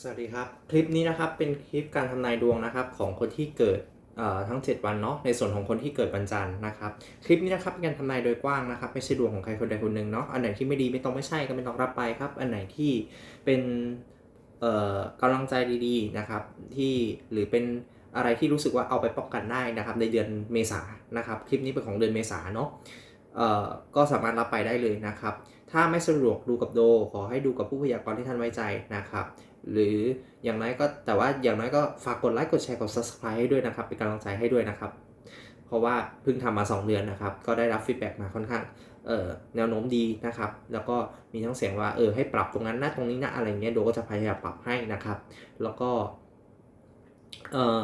สวัสดีครับ คลิปนี้นะครับเป็นคลิปการทำนายดวงนะครับของคนที่เกิดทั้ง 7 วันเนาะในส่วนของคนที่เกิดวันจันทร์นะครับคลิปนี้นะครับเป็นการทำนายโดยกว้างนะครับไม่ใช่ดวงของใครคนใดคนหนึ่งเนาะอันไหนที่ไม่ดีไม่ต้องไม่ใช่ก็ไม่ต้องรับไปครับ อันไหนที่เป็นเอ่อกำลังใจดีๆนะครับที่หรือเป็นอะไรที่รู้สึกว่าเอาไปป้องกันได้นะครับในเดือนเมษานะครับคลิปนี้เป็นของเดือนเมษาเนาะก็สามารถรับไปได้เลยนะครับ ถ้าไม่สะดวกดูกับโด ขอให้ดูกับผู้พยากรณ์ที่ท่านไว้ใจนะครับ หรืออย่างน้อยก็แต่ว่าอย่างน้อยก็ฝากกดไลค์กดแชร์กด subscribe ให้ด้วยนะครับ เป็นกำลังใจให้ด้วยนะครับ เพราะว่าเพิ่งทำมา 2 เดือนนะครับ ก็ได้รับฟีดแบ็มาค่อนข้างเอ่อแนวโน้มดีนะครับ แล้วก็มีทั้งเสียงว่าเออให้ปรับตรงนั้นนะตรงนี้นะอะไรเงี้ยโดก็จะพยายามปรับให้นะครับ แล้วก็เอ่อ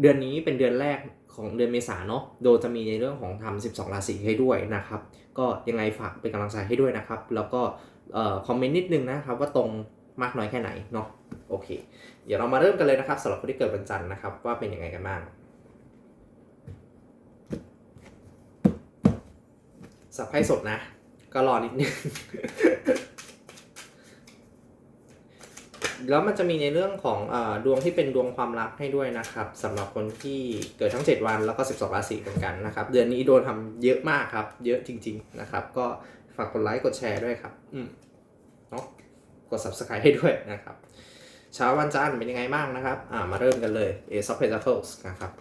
เดือนนี้เป็นเดือนแรกของเดือนเมษาเนาะ โดจะมีในเรื่องของทำ12 ราศีให้ด้วยนะครับ ก็ยังไงฝากเป็นกำลังใจให้ด้วยนะครับ แล้วก็เอ่อคอมเมนต์นิดนึงนะครับว่าตรง มากน้อยแค่ไหนเนาะโอเค เดี๋ยวเรามาเริ่มกันเลยนะครับสำหรับคนที่เกิดวันจันทร์นะครับว่าเป็นยังไงกันบ้างสับไพ่สดนะ ก็รอนิดนึงแล้วมันจะมีในเรื่องของอดวงที่เป็นดวงความรักให้ด้วยนะครับสำหรับคนที่เกิดทั้ง 7 วันแล้วก็ 12 ราศีเหมือนกันนะครับ เดือนนี้โดนทำเยอะมากครับ เยอะจริง ๆนะครับ ก็ฝากกดไลค์กดแชร์ด้วยครับ อืมเนาะ กด subscribe ให้ด้วยนะครับ เช้าวันจันทร์เป็นยังไงบ้างนะครับ อ่ามาเริ่มกันเลย Ace of Pentacles นะครับ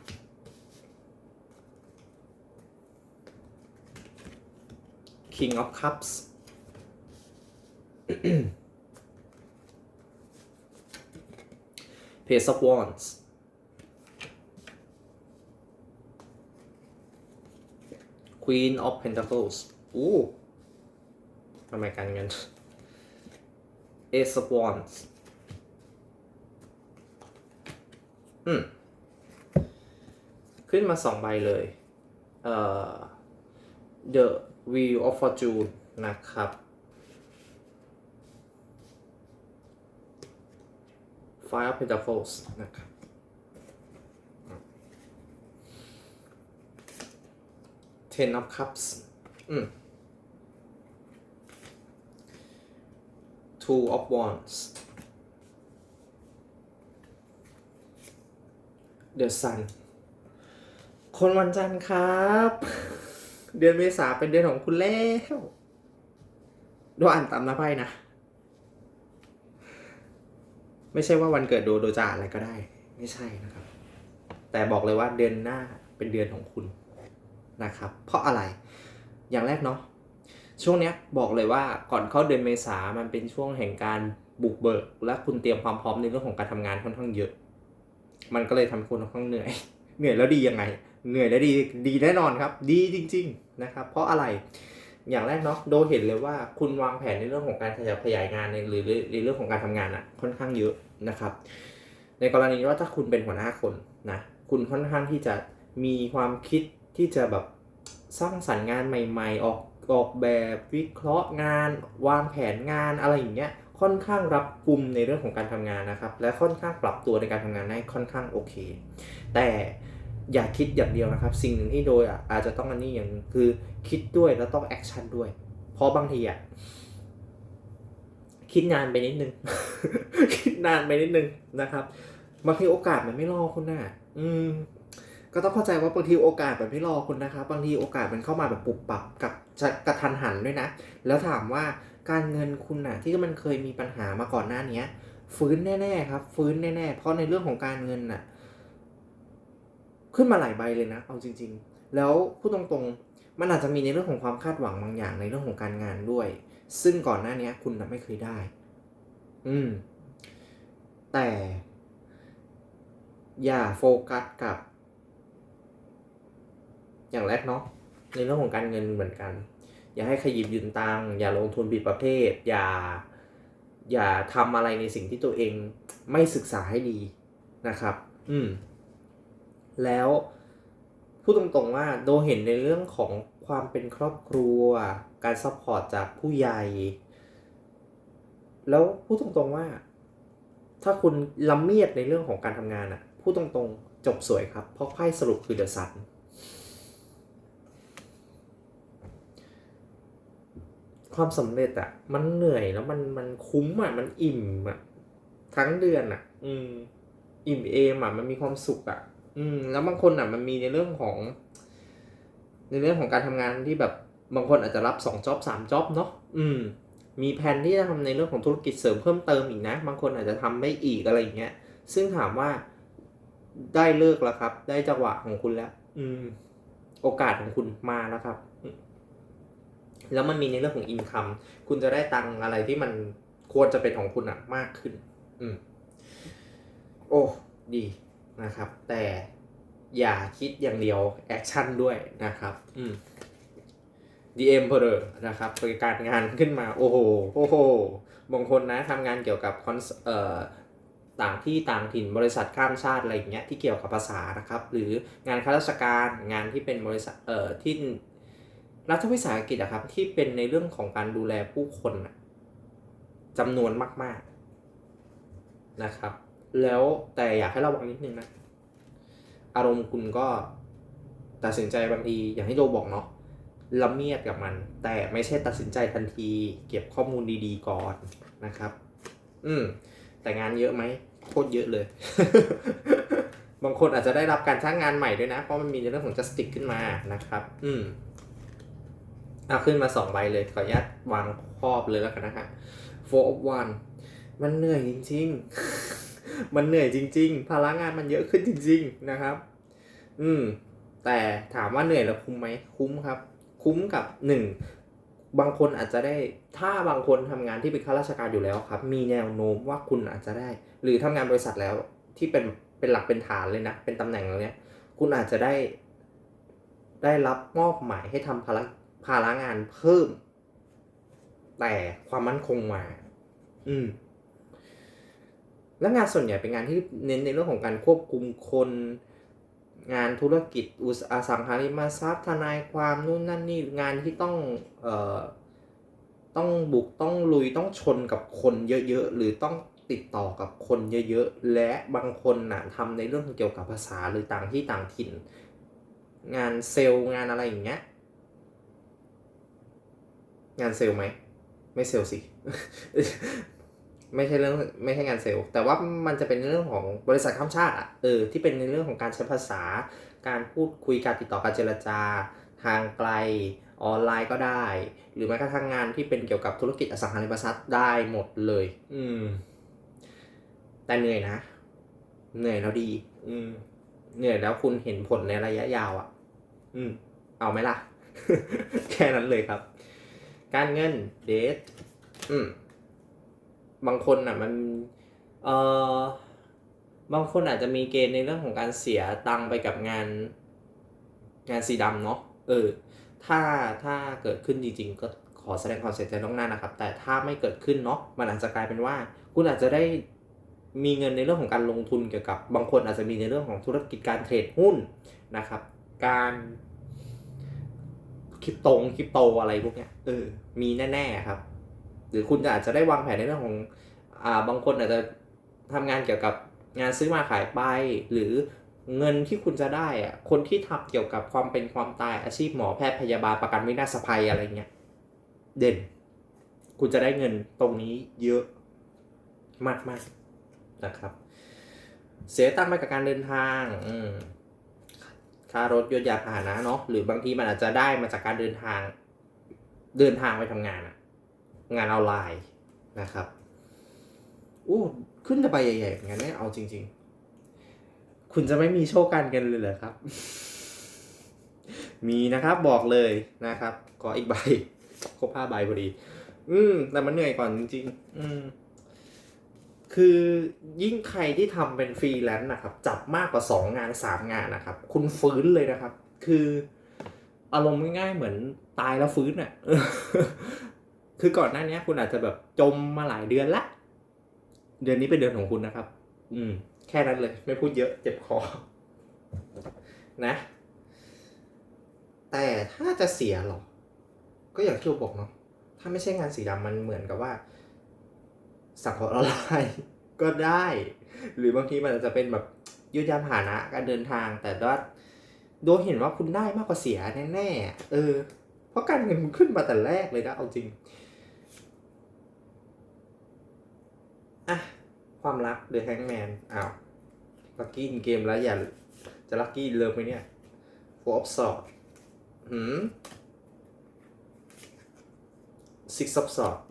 King of Cups Page of Wands Queen of Pentacles อู้ทำไมการเงิน Ace of Wands อืม ขึ้นมาสองใบเลยเอ่อ The Wheel of Fortune นะครับ Five of Pentacles นะครับ Ten of Cups อืม Two of Wands The Sun คนวันจันทร์ครับ เดือนเมษาเป็นเดือนของคุณแล้วโดอ่านตามหน้าไพ่นะ ไม่ใช่ว่าวันเกิดโดโดจ่าอะไรก็ได้ ไม่ใช่นะครับ แต่บอกเลยว่าเดือนหน้าเป็นเดือนของคุณนะครับ เพราะอะไรอย่างแรกเนาะ ช่วงเนี้ยบอกเลยว่าก่อนเข้าเดือนเมษามันเป็นช่วงแห่งการบุกเบิก และคุณเตรียมความพร้อมในเรื่องของการทำงานค่อนข้างเยอะ มันก็เลยทำให้คุณค่อนข้างเหนื่อย เหนื่อยแล้วดียังไง เหนื่อยแล้วดีดีแน่นอนครับ ดีจริง ๆนะครับ เพราะอะไรอย่างแรกเนาะโดเห็นเลยว่าคุณวางแผนในเรื่องของการขยับขยายงานในหรือในเรื่องของการทำงานอะค่อนข้างเยอะนะครับ ในกรณีว่าถ้าคุณเป็นหัวหน้าคนนะคุณค่อนข้างที่จะมีความคิดที่จะแบบสร้างสรรค์งานใหม่ ๆ ออก ออกแบบวิเคราะห์งาน วางแผนงานอะไรอย่างเงี้ยค่อนข้างรับกลุ่มในเรื่องของการทำงานนะครับ และค่อนข้างปรับตัวในการทำงานได้ค่อนข้างโอเค แต่อย่าคิดอย่างเดียวนะครับ สิ่งหนึ่งที่โดยอาจจะต้องอันนี้อย่างหนึ่งคือคิดด้วยแล้วต้องแอคชั่นด้วย เพราะบางทีอะคิดนานไปนิดนึง คิดนานไปนิดนึงนะครับบางทีโอกาสมันไม่รอคุณน่ะอืม ก็ต้องเข้าใจว่าบางทีโอกาสมันไม่รอคุณนะครับ บางทีโอกาสมันเข้ามาแบบปุบปับกับ กระทันหันด้วยนะ แล้วถามว่าการเงินคุณน่ะที่มันเคยมีปัญหามาก่อนหน้าเนี้ยฟื้นแน่ๆครับ ฟื้นแน่ๆ เพราะในเรื่องของการเงินน่ะขึ้นมาหลายใบเลยนะ เอาจริง ๆ แล้วพูดตรงๆ มันอาจจะมีในเรื่องของความคาดหวังบางอย่างในเรื่องของการงานด้วย ซึ่งก่อนหน้านี้คุณไม่เคยได้ อืม แต่ อย่าโฟกัสกับ อย่างแรกเนาะในเรื่องของการเงินเหมือนกัน อย่าให้ขยิบยืนตังค์อย่าลงทุนผิดประเภท อย่าอย่าทำอะไรในสิ่งที่ตัวเองไม่ศึกษาให้ดีนะครับ อืม แล้วพูดตรงๆว่าโดเห็นในเรื่องของความเป็นครอบครัว การซัพพอร์ตจากผู้ใหญ่ แล้วพูดตรงๆว่า ถ้าคุณละเมียดในเรื่องของการทำงานอะพูดตรงๆ จบสวยครับ เพราะไพ่สรุปคือเดอะซัน ความสำเร็จอะมันเหนื่อยแล้วมันมันคุ้มอะมันอิ่มอะททั้งเดือนอะอืม อิ่มเอมอะมันมีความสุขอะอืม แล้วบางคนอะมันมีในเรื่องของ ในเรื่องของการทำงานที่แบบบางคนอาจจะรับสองจ็อบสามจ็อบเนาะอืม มีแผนที่จะทำในเรื่องของธุรกิจเสริมเพิ่มเติมอีกนะ บางคนอาจจะทำได้อีกอะไรอย่างเงี้ย ซึ่งถามว่าได้เลิกแล้วครับ ได้จังหวะของคุณแล้ว อืม โอกาสของคุณมาแล้วครับ แล้วมันมีในเรื่องของอินคัมคุณจะได้ตังอะไรที่มันควรจะเป็นของคุณอะมากขึ้น อืม โอ้ดีนะครับ แต่อย่าคิดอย่างเดียวแอคชั่นด้วยนะครับ อืม DM เพอนะครับบริการงานขึ้นมา โอ้โหโอ้โหบางคนนะทำงานเกี่ยวกับคอนเอ่อต่างที่ต่างถิ่นบริษัทข้ามชาติอะไรอย่างเงี้ยที่เกี่ยวกับภาษานะครับ หรืองานข้าราชการงานที่เป็นบริษัทเอ่อที่ รัฐวิสาหกิจอะครับที่เป็นในเรื่องของการดูแลผู้คนน่ะจำนวนมาก ๆนะครับ แล้วแต่อยากให้ระวังนิดนึงนะ อารมณ์คุณก็ตัดสินใจบางทีอย่างที่โดบอกเนาะละเมียดกับมัน แต่ไม่ใช่ตัดสินใจทันที เก็บข้อมูลดีๆ ก่อนนะครับ อืม แต่งานเยอะไหมโคตรเยอะเลย บางคนอาจจะได้รับการจ้างงานใหม่ด้วยนะ เพราะมันมีในเรื่องของ justice ขึ้นมานะครับ อืม เอาขึ้นมาสองใบเลย ขออนุญาตวางครอบเลยแล้วกันนะฮะ four of one มันเหนื่อยจริง ๆ มันเหนื่อยจริง ๆ ภาระงานมันเยอะขึ้นจริง ๆ นะครับ อืม แต่ถามว่าเหนื่อยแล้วคุ้มไหม คุ้มครับ คุ้มกับหนึ่งบางคนอาจจะได้ ถ้าบางคนทำงานที่เป็นข้าราชการอยู่แล้วครับ มีแนวโน้มว่าคุณอาจจะได้ หรือทำงานบริษัทแล้วที่เป็น เป็นหลักเป็นฐานเลยนะ เป็นตำแหน่งแล้วเนี้ย คุณอาจจะได้ ได้รับมอบหมายให้ทำภาร ภาระงานเพิ่ม แต่ความมั่นคงมา อืม และงานส่วนใหญ่เป็นงานที่เน้นในเรื่องของการควบคุมคน งานธุรกิจอุตสาหอสังหาริมทรัพย์ทนายความนู่นนั่นนี่งานที่ต้อง เอ่อ ต้องบุกต้องลุยต้องชนกับคนเยอะๆหรือต้องติดต่อกับคนเยอะๆ และบางคนน่ะทำในเรื่องเกี่ยวกับภาษาหรือต่างที่ต่างถิ่น งานเซลล์งานอะไรอย่างเงี้ย งานเซลล์ไหม ไม่เซลล์สิ ไม่ใช่เรื่องไม่ใช่งานเซลล์แต่ว่ามันจะเป็นเรื่องของบริษัทข้ามชาติอะเออที่เป็นในเรื่องของการใช้ภาษา การพูดคุยการติดต่อการเจรจา ทางไกลออนไลน์ก็ได้ หรือแม้กระทั่งงานที่เป็นเกี่ยวกับธุรกิจอสังหาริมทรัพย์ได้หมดเลย อืม แต่เหนื่อยนะ เหนื่อยแล้วดี อืม เหนื่อยแล้วคุณเห็นผลในระยะยาวอะ อืม เอาไหมล่ะ แค่นั้นเลยครับ การเงินเดทอืมบางคนอะมันเอ่อบางคนอาจจะมีเกณฑ์ในเรื่องของการเสียตังไปกับงาน งานสีดำเนาะเออ ถ้าถ้าเกิดขึ้นจริง ๆ ก็ขอแสดงความเสียใจล่วงหน้านะครับ แต่ถ้าไม่เกิดขึ้นเนาะมันอาจจะกลายเป็นว่า คุณอาจจะได้มีเงินในเรื่องของการลงทุนเกี่ยวกับบางคนอาจจะมีในเรื่องของธุรกิจการเทรดหุ้นนะครับ การ คริปตงคริปโตอะไรพวกเนี้ยเออมีแน่ ๆครับ หรือคุณอาจจะได้วางแผนในเรื่องของอ่าบางคนอาจจะทำงานเกี่ยวกับงานซื้อมาขายไป หรือเงินที่คุณจะได้อะคนที่ทำเกี่ยวกับความเป็นความตายอาชีพหมอแพทย์พยาบาลประกันวินาศภัยอะไรเงี้ยเด่น คุณจะได้เงินตรงนี้เยอะมากมากๆนะครับ เสียตังค์ไปกับการเดินทาง อืม ค่ารถยนต์ยาพาหนะเนาะหรือบางทีมันอาจจะได้มาจากการเดินทาง เดินทางไปทำงานอะงานออนไลน์นะครับอู้ขึ้นจะไปใหญ่ๆอย่างนั้นเนี่ยเอาจริง ๆ คุณจะไม่มีโชคการเงินเลยเหรอครับ มีนะครับบอกเลยนะครับขออีกใบครบห้าใบพอดี อืมแต่มันเหนื่อยก่อนจริง ๆ อืม คือยิ่งใครที่ทำเป็นฟรีแลนซ์นะครับ จับมากกว่าสองงานสามงานนะครับ คุณฟื้นเลยนะครับ คืออารมณ์ง่ายๆเหมือนตายแล้วฟื้นอะคือก่อนหน้านี้คุณอาจจะแบบจมมาหลายเดือนละ เดือนนี้เป็นเดือนของคุณนะครับ อืม แค่นั้นเลย ไม่พูดเยอะเจ็บคอ นะ แต่ถ้าจะเสียหรอ ก็อย่างที่เราบอกเนาะถ้าไม่ใช่งานสีดำมันเหมือนกับว่า สังเคราะห์ออนไลน์ก็ได้ หรือบางทีมันอาจจะเป็นแบบยุทธยานผ่าหนะการเดินทาง แต่ว่าโดยเห็นว่าคุณได้มากกว่าเสียแน่ๆเออ เพราะการเงินคุณขึ้นมาแต่แรกเลยนะเอาจริงอะความรัก The Hangman อ้าวลักกี้เกมแล้วอย่าจะลักกี้เลิฟไหมเนี่ย Four of Swords หืม Six of Swords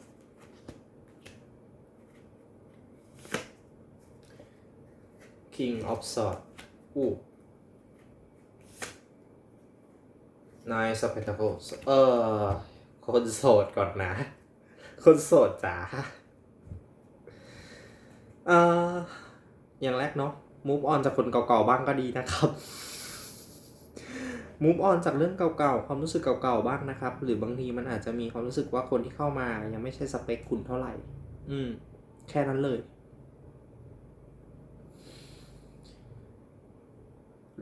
King of Swords อู้ Nine of Pentacles เออคนโสดก่อนนะ คนโสดจ๋าเอ่ออย่างแรกเนาะ move on จากคนเก่าๆบ้างก็ดีนะครับ move on จากเรื่องเก่าๆ ความรู้สึกเก่าๆ บ้างนะครับ หรือบางทีมันอาจจะมีความรู้สึกว่าคนที่เข้ามายังไม่ใช่สเปคคุณเท่าไหร่ อืม แค่นั้นเลย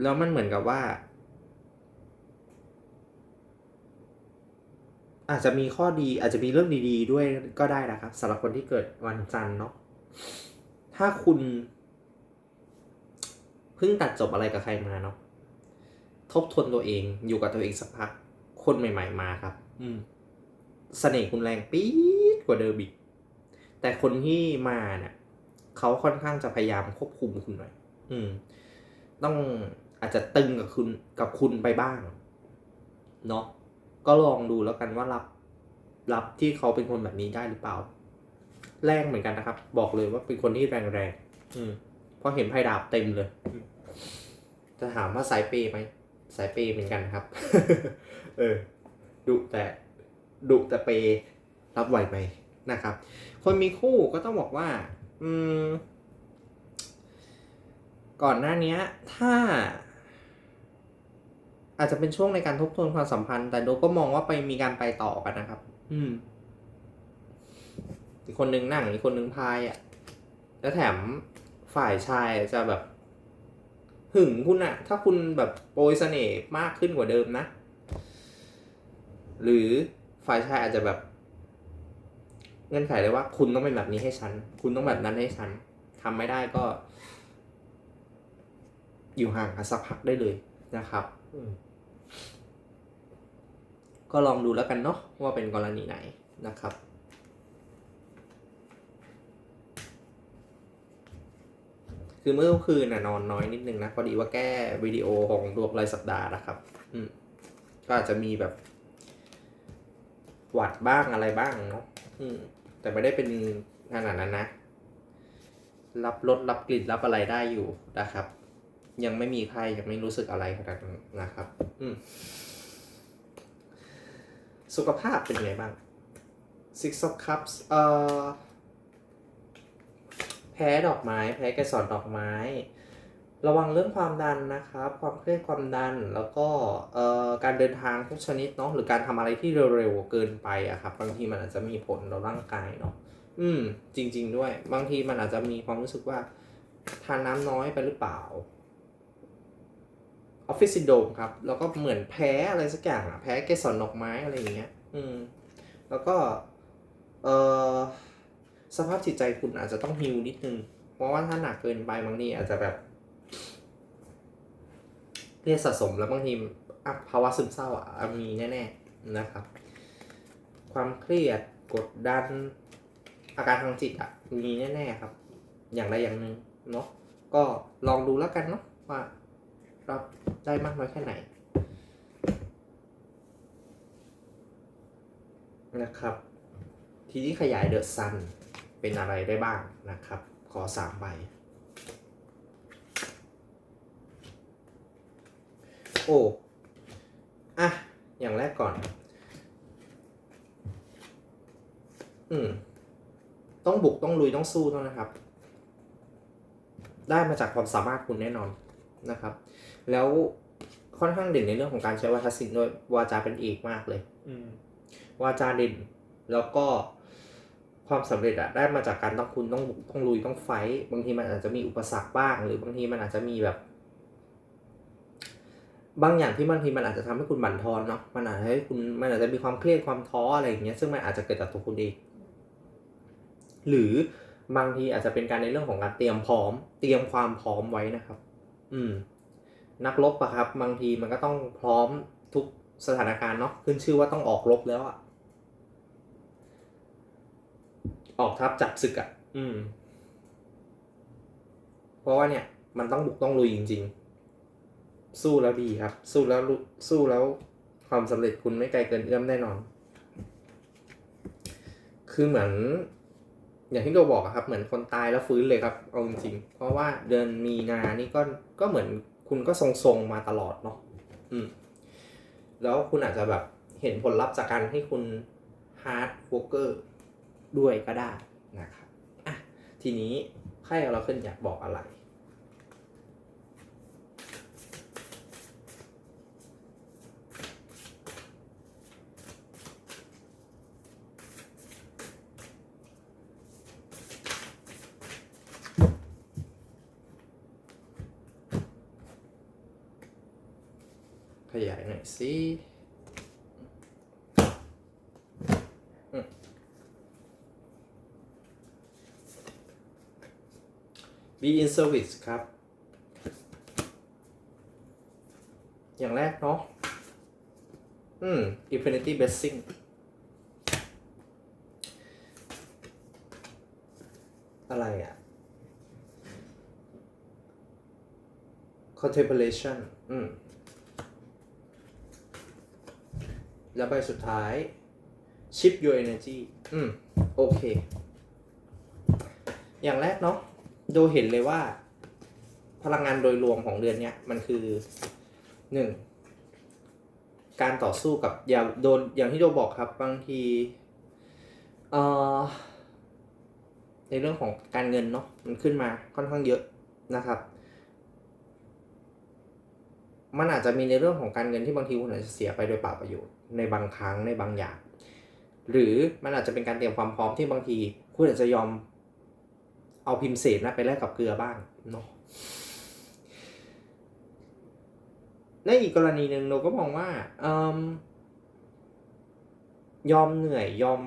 แล้วมันเหมือนกับว่า อาจจะมีข้อดีอาจจะมีเรื่องดี ๆ ด้วยก็ได้นะครับสำหรับคนที่เกิดวันจันทร์เนาะถ้าคุณเพิ่งตัดจบอะไรกับใครมาเนาะทบทวนตัวเองอยู่กับตัวเองสักพัก คนใหม่ ๆ มาครับ อืมเสน่ห์คุณแรงปี๊ดกว่าเดิมอีกแต่คนที่มาเนี่ยเขาค่อนข้างจะพยายามควบคุมคุณหน่อย อืม ต้อง อาจจะตึงกับคุณกับคุณไปบ้างเนาะก็ลองดูแล้วกันว่ารับ รับที่เขาเป็นคนแบบนี้ได้หรือเปล่า แรงเหมือนกันนะครับ บอกเลยว่าเป็นคนที่แรงแรงๆอืมเพราะเห็นไพ่ดาบเต็มเลยจะถามว่าสายเปย์ไหมสายเปย์เหมือนกันครับ เออดุแต่ดุแต่เปย์รับไหวไหมนะครับ คนมีคู่ก็ต้องบอกว่า อืม ก่อนหน้านี้ถ้า อาจจะเป็นช่วงในการทบทวนความสัมพันธ์ แต่โดก็มองว่าไปมีการไปต่อกันนะครับ อืมอีกคนนึงนั่งอีกคนนึงพายอะ แล้วแถมฝ่ายชายจะแบบ หึงคุณอะถ้าคุณแบบโปรยเสน่ห์มากขึ้นกว่าเดิมนะ หรือฝ่ายชายอาจจะแบบ เงื่อนไขเลยว่า คุณต้องเป็นแบบนี้ให้ฉัน คุณต้องแบบนั้นให้ฉันทำไม่ได้ก็ อยู่ห่างกันสักพักได้เลยนะครับอืมก็ลองดูแล้วกันเนาะว่าเป็นกรณีไหนนะครับ คือเมื่อคืนน่ะนอนน้อยนิดนึงนะพอดีว่าแก้วิดีโอของดวงรายสัปดาห์นะครับ อืมก็อาจจะมีแบบ หวัดบ้างอะไรบ้างเนาะอืม แต่ไม่ได้เป็นขนาดนั้นนะ รับรสรับกลิ่นรับอะไรได้อยู่นะครับ ยังไม่มีใครยังไม่รู้สึกอะไรขนาดนั้นนะครับ อืสุขภาพเป็นไงบ้าง Six of Cups เอ่อแพ้ดอกไม้ แพ้เกสรดอกไม้ ระวังเรื่องความดันนะครับ ความเครียดความดัน แล้วก็เอ่อการเดินทางทุกชนิดเนาะหรือการทำอะไรที่เร็วๆเกินไปอะครับ บางทีมันอาจจะมีผลต่อร่างกายเนาะอืม จริง ๆ ด้วย บางทีมันอาจจะมีความรู้สึกว่าทานน้ำน้อยไปหรือเปล่า ออฟฟิศซินโดมครับ แล้วก็เหมือนแพ้อะไรสักอย่างอะแพ้เกสรดอกไม้อะไรอย่างเงี้ย อืม แล้วก็ เออสภาพจิตใจคุณอาจจะต้องฮิวนิดนึง เพราะว่าถ้าหนักเกินไปบางทีอาจจะแบบเครียดสะสมแล้วบางทีภาวะซึมเศร้าอะมีแน่ๆนะครับ ความเครียดกดดัน อาการทางจิตอะมีแน่ๆครับ อย่างใดอย่างหนึ่งเนาะก็ลองดูแล้วกันเนาะว่า รับได้มากน้อยแค่ไหนนะครับ ทีนี้ขยายเดอะซันเป็นอะไรได้บ้างนะครับ ขอสามใบ โอ้อะอย่างแรกก่อน อืม ต้องบุกต้องลุยต้องสู้ต้องนะครับ ได้มาจากความสามารถคุณแน่นอนนะครับ แล้วค่อนข้างเด่นในเรื่องของการใช้วาทศิลป์ด้วยวาจาเป็นเอกมากเลย อืมวาจาเด่น แล้วก็ความสำเร็จอะได้มาจากการต้องคุณต้องบุกต้องลุยต้องไฟท์บางทีมันอาจจะมีอุปสรรคบ้าง หรือบางทีมันอาจจะมีแบบ บางอย่างที่บางทีมันอาจจะทำให้คุณบั่นทอนเนาะมันอาจจะให้คุณมันอาจจะมีความเครียดความท้ออะไรอย่างเงี้ยซึ่งมันอาจจะเกิดจากตัวคุณเอง หรือบางทีอาจจะเป็นการในเรื่องของการเตรียมพร้อม เตรียมความพร้อมไว้นะครับ อืม นักรบอะครับ บางทีมันก็ต้องพร้อมทุกสถานการณ์เนาะขึ้นชื่อว่าต้องออกรบแล้วอะออกทัพจับศึกอะอืม เพราะว่าเนี่ย มันต้องบุกต้องลุยจริง ๆ สู้แล้วดีครับ สู้แล้วสู้แล้วความสำเร็จคุณไม่ไกลเกินเอื้อมแน่นอน คือเหมือน อย่างที่เราบอกครับ เหมือนคนตายแล้วฟื้นเลยครับ เอาจริงๆเพราะว่าเดือนมีนานี่ก็ก็เหมือน คุณก็ทรงๆมาตลอดเนาะอืม แล้วคุณอาจจะแบบเห็นผลลัพธ์จากการให้คุณฮาร์ดวอร์เกอร์ด้วยก็ได้นะครับอะทีนี้ไพ่เราขึ้นอยากบอกอะไร หน่อยสิอืม be in service ครับ อย่างแรกเนาะ อืม infinity blessing อะไรอะ contemplation อืม แล้วใบสุดท้าย shift your energy อืม โอเค อย่างแรกเนาะโดเห็นเลยว่า พลังงานโดยรวมของเดือนเนี้ย มันคือหนึ่งการต่อสู้กับอย่าโดนอย่างที่โดบอกครับ บางทีเอ่อในเรื่องของการเงินเนาะมันขึ้นมาค่อนข้างเยอะนะครับ มันอาจจะมีในเรื่องของการเงินที่บางทีคุณอาจจะเสียไปโดยเปล่าประโยชน์ ในบางครั้งในบางอย่าง หรือมันอาจจะเป็นการเตรียมความพร้อมที่บางที คุณอาจจะยอมเอาพิมพ์เศษนะไปแลกกับเกลือบ้างเนาะในอีกกรณีหนึ่งเราก็มองว่าเอยอมเหนื่อยยอม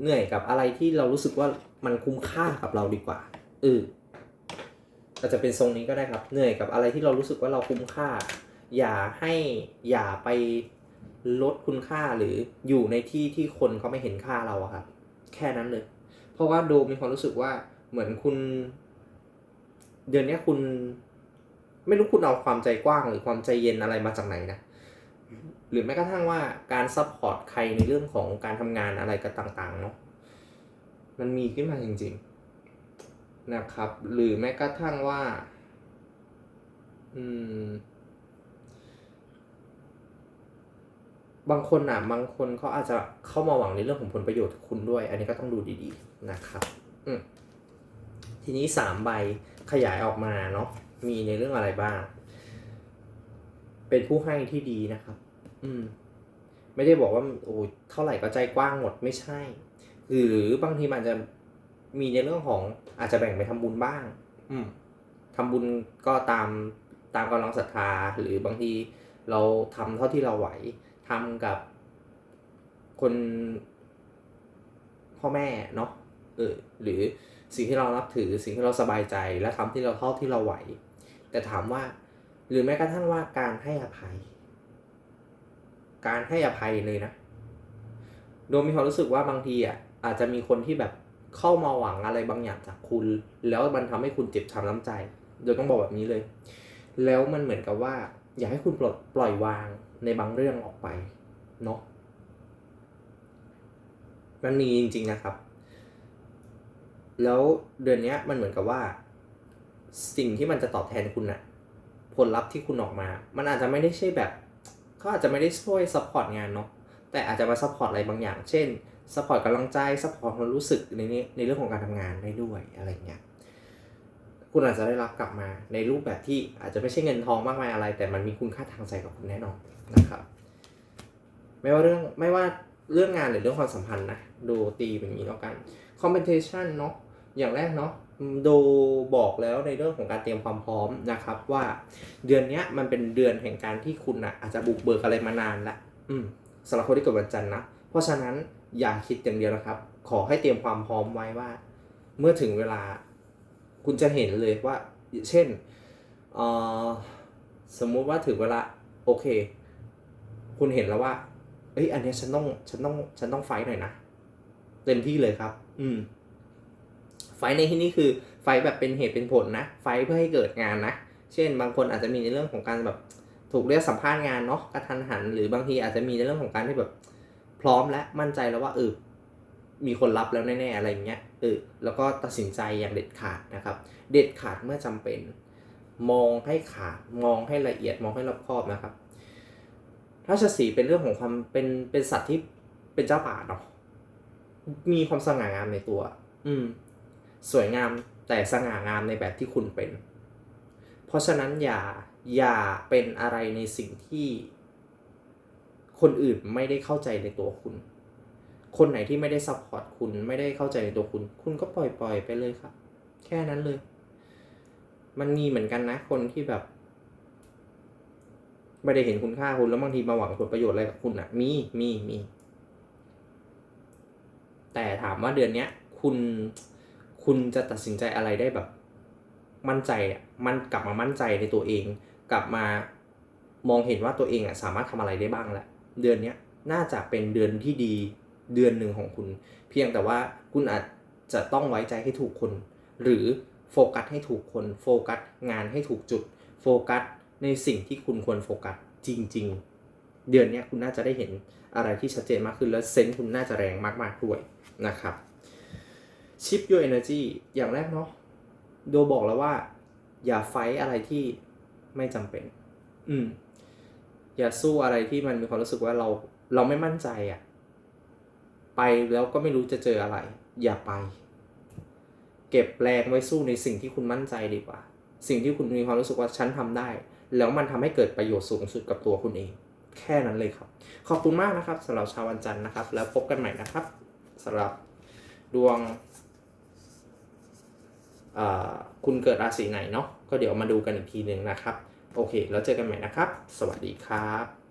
เหนื่อยกับอะไรที่เรารู้สึกว่ามันคุ้มค่ากับเราดีกว่าเอออาจจะเป็นทรงนี้ก็ได้ครับ เหนื่อยกับอะไรที่เรารู้สึกว่าเราคุ้มค่า อย่าให้อย่าไปลดคุณค่าหรืออยู่ในที่ที่คนเขาไม่เห็นค่าเราอะครับ แค่นั้นเลย เพราะว่าโดมมีความรู้สึกว่าเหมือนคุณ เดือนนี้คุณ ไม่รู้คุณเอาความใจกว้างหรือความใจเย็นอะไรมาจากไหนนะหรือแม้กระทั่งว่าการซัพพอร์ตใครในเรื่องของการทำงานอะไรก็ต่างๆเนาะมันมีขึ้นมาจริง ๆ นะครับ หรือแม้กระทั่งว่า อืม บางคนอะบางคนเขาอาจจะเข้ามาหวังในเรื่องของผลประโยชน์คุณด้วย อันนี้ก็ต้องดูดีๆนะครับอืทีนี้สามใบขยายออกมาเนาะมีในเรื่องอะไรบ้าง เป็นผู้ให้ที่ดีนะครับ อืม ไม่ได้บอกว่าโอ้เท่าไหร่ก็ใจกว้างหมดไม่ใช่ หรือบางทีมันจะมีในเรื่องของอาจจะแบ่งไปทำบุญบ้าง อืมทำบุญก็ตามตามกำลังศรัทธา หรือบางทีเราทำเท่าที่เราไหว ทำกับคนพ่อแม่เนาะเออหรือสิ่งที่เรานับถือสิ่งที่เราสบายใจและทำที่เราเท่าที่เราไหว แต่ถามว่า หรือแม้กระทั่งว่าการให้อภัย การให้อภัยเลยนะ โดยมีความรู้สึกว่าบางทีอะอาจจะมีคนที่แบบเข้ามาหวังอะไรบางอย่างจากคุณ แล้วมันทำให้คุณเจ็บช้ำน้ำใจ โดยต้องบอกแบบนี้เลย แล้วมันเหมือนกับว่า อยากให้คุณปลดปล่อยวาง ในบางเรื่องออกไปเนาะมันมีจริงๆนะครับ แล้วเดือนนี้มันเหมือนกับว่า สิ่งที่มันจะตอบแทนคุณอะผลลัพธ์ที่คุณออกมา มันอาจจะไม่ได้ใช่แบบเขาอาจจะไม่ได้ช่วยซัพพอร์ตงานเนาะแต่อาจจะมาซัพพอร์ตอะไรบางอย่าง เช่นซัพพอร์ตกำลังใจซัพพอร์ตความรู้สึกในนี้ในเรื่องของการทำงานได้ด้วยอะไรเงี้ยคุณอาจจะได้รับกลับมาในรูปแบบที่อาจจะไม่ใช่เงินทองมากมายอะไร แต่มันมีคุณค่าทางใจกับคุณแน่นอน นะครับไม่ว่าเรื่องไม่ว่าเรื่องงานหรือเรื่องความสัมพันธ์นะดูตีเป็นอย่างนี้แล้วกัน compensation เนาะอย่างแรกเนาะโดบอกแล้วในเรื่องของการเตรียมความพร้อมนะครับ ว่าเดือนนี้มันเป็นเดือนแห่งการที่คุณอะอาจจะบุกเบิกอะไรมานานละอืมสำหรับคนที่เกิดวันจันทร์นะเพราะฉะนั้นอย่าคิดอย่างเดียวนะครับ ขอให้เตรียมความพร้อมไว้ว่า เมื่อถึงเวลา คุณจะเห็นเลยว่า เช่นเออสมมุติว่าถึงเวลาโอเค คุณเห็นแล้วว่าเอ้ยอันนี้ฉันต้องฉันต้องฉันต้องไฟท์หน่อยนะเต็มที่เลยครับ อืม ไฟท์ในที่นี้คือไฟท์แบบเป็นเหตุเป็นผลนะ ไฟท์เพื่อให้เกิดงานนะ เช่น บางคนอาจจะมีในเรื่องของการแบบถูกเรียกสัมภาษณ์งานเนาะกระทันหัน หรือบางทีอาจจะมีในเรื่องของการที่แบบ พร้อมและมั่นใจแล้วว่าเออมีคนรับแล้วแน่ๆอะไรอย่างเงี้ยเออแล้วก็ตัดสินใจอย่างเด็ดขาดนะครับ เด็ดขาดเมื่อจำเป็น มองให้ขาดมองให้ละเอียดมองให้รอบคอบนะครับ ราชสีเป็นเรื่องของความเป็นเป็นสัตว์ที่เป็นเจ้าป่าเนาะมีความสง่างามในตัว อืม สวยงามแต่สง่างามในแบบที่คุณเป็น เพราะฉะนั้นอย่าอย่าเป็นอะไรในสิ่งที่ คนอื่นไม่ได้เข้าใจในตัวคุณ คนไหนที่ไม่ได้ซัพพอร์ตคุณไม่ได้เข้าใจในตัวคุณ คุณก็ปล่อยปล่อยไปเลยครับ แค่นั้นเลย มันมีเหมือนกันนะ คนที่แบบ ไม่ได้เห็นคุณค่าคุณแล้วบางทีมาหวังผลประโยชน์อะไรกับคุณอะ มีมีมีแต่ถามว่าเดือนเนี้ย คุณคุณจะตัดสินใจอะไรได้แบบ มั่นใจอะมันกลับมามั่นใจในตัวเอง กลับมามองเห็นว่าตัวเองอะสามารถทำอะไรได้บ้างแหละเดือนเนี้ยน่าจะเป็นเดือนที่ดีเดือนหนึ่งของคุณ เพียงแต่ว่าคุณอาจจะต้องไว้ใจให้ถูกคน หรือโฟกัสให้ถูกคน โฟกัสงานให้ถูกจุด โฟกัส ในสิ่งที่คุณควรโฟกัสจริง ๆ เดือนนี้คุณน่าจะได้เห็นอะไรที่ชัดเจนมากขึ้น แล้วเซนส์คุณน่าจะแรงมาก ๆ ด้วยนะครับชิป your energy อย่างแรกเนาะโดบอกแล้วว่า อย่าไฟอะไรที่ไม่จำเป็น อืม อย่าสู้อะไรที่มันมีความรู้สึกว่าเราเราไม่มั่นใจอะไปแล้วก็ไม่รู้จะเจออะไร อย่าไป เก็บแรงไว้สู้ในสิ่งที่คุณมั่นใจดีกว่า สิ่งที่คุณมีความรู้สึกว่าฉันทำได้ แล้วมันทำให้เกิดประโยชน์สูงสุดกับตัวคุณเอง แค่นั้นเลยครับ ขอบคุณมากนะครับสำหรับชาววันจันทร์นะครับ แล้วพบกันใหม่นะครับสำหรับดวงคุณเกิดราศีไหนเนาะก็เดี๋ยวมาดูกันอีกทีหนึ่งนะครับ โอเค แล้วเจอกันใหม่นะครับ สวัสดีครับ